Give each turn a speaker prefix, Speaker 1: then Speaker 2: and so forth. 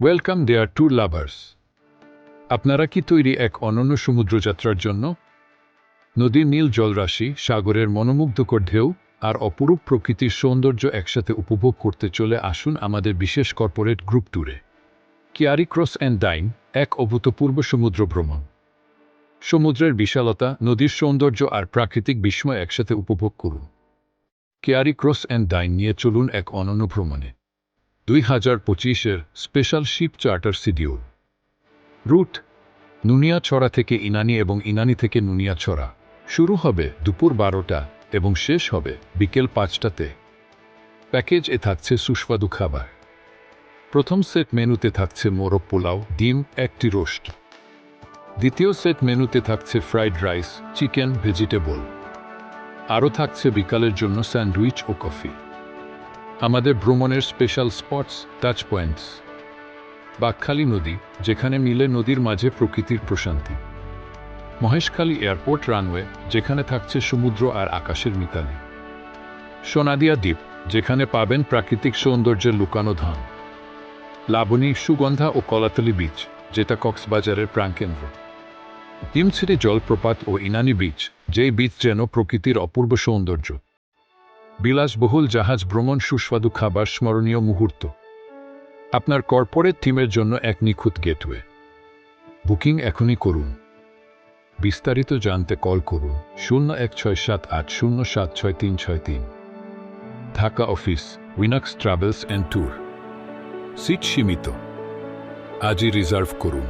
Speaker 1: Welcome দেয়ার tour lovers আপনারা কি তৈরি এক অনন্য সমুদ্রযাত্রার জন্য? নদীর নীল জলরাশি, সাগরের মনোমুগ্ধকর ঢেউ আর অপরূপ প্রকৃতির সৌন্দর্য একসাথে উপভোগ করতে চলে আসুন আমাদের বিশেষ কর্পোরেট গ্রুপ ট্যুরে। কিয়ারি ক্রস অ্যান্ড ডাইন, এক অভূতপূর্ব সমুদ্র ভ্রমণ। সমুদ্রের বিশালতা, নদীর সৌন্দর্য আর প্রাকৃতিক বিস্ময় একসাথে উপভোগ করুন। কেয়ারি ক্রস অ্যান্ড ডাইন নিয়ে চলুন এক অনন্য ভ্রমণে। দুই হাজার পঁচিশের special ship charter schedule. Route, Nuniachhara থেকে ইনানি এবং ইনানি থেকে নুনিয়াছড়া। শুরু হবে দুপুর বারোটা এবং শেষ হবে বিকেল পাঁচটাতে। প্যাকেজ এ থাকছে সুস্বাদু খাবার। প্রথম সেট মেনুতে থাকছে মোরগ পোলাও, ডিম, একটি রোস্ট। দ্বিতীয় সেট মেনুতে থাকছে ফ্রাইড রাইস, চিকেন, ভেজিটেবল। আরও থাকছে বিকালের জন্য স্যান্ডউইচ ও কফি। আমাদের ভ্রমণের special spots touch points Bakkhali নদী, যেখানে মিলে নদীর মাঝে প্রকৃতির প্রশান্তি। মহেশখালী এয়ারপোর্ট রানওয়ে, যেখানে থাকছে সমুদ্র আর আকাশের মিতালি। সোনাদিয়া দ্বীপ, যেখানে পাবেন প্রাকৃতিক সৌন্দর্যের লুকানো ধান। লাবণী, সুগন্ধা ও কলাতলি বীচ যেটা কক্সবাজারের প্রাণকেন্দ্র। হিমছিরি জলপ্রপাত ও ইনানি বীচ যেই বীচ যেন প্রকৃতির অপূর্ব সৌন্দর্য। বিলাসবহুল জাহাজ ভ্রমণ সুস্বাদু খাবার স্মরণীয় মুহূর্ত। আপনার কর্পোরেট থিমের জন্য এক নিখুঁত গেটওয়ে। বুকিং এখনই করুন। বিস্তারিত জানতে কল করুন শূন্য এক ছয় সাত আট শূন্য সাত ছয় তিন ছয় তিন। Dhaka office Winax travels and tour seat সীমিত। আজই রিজার্ভ করুন।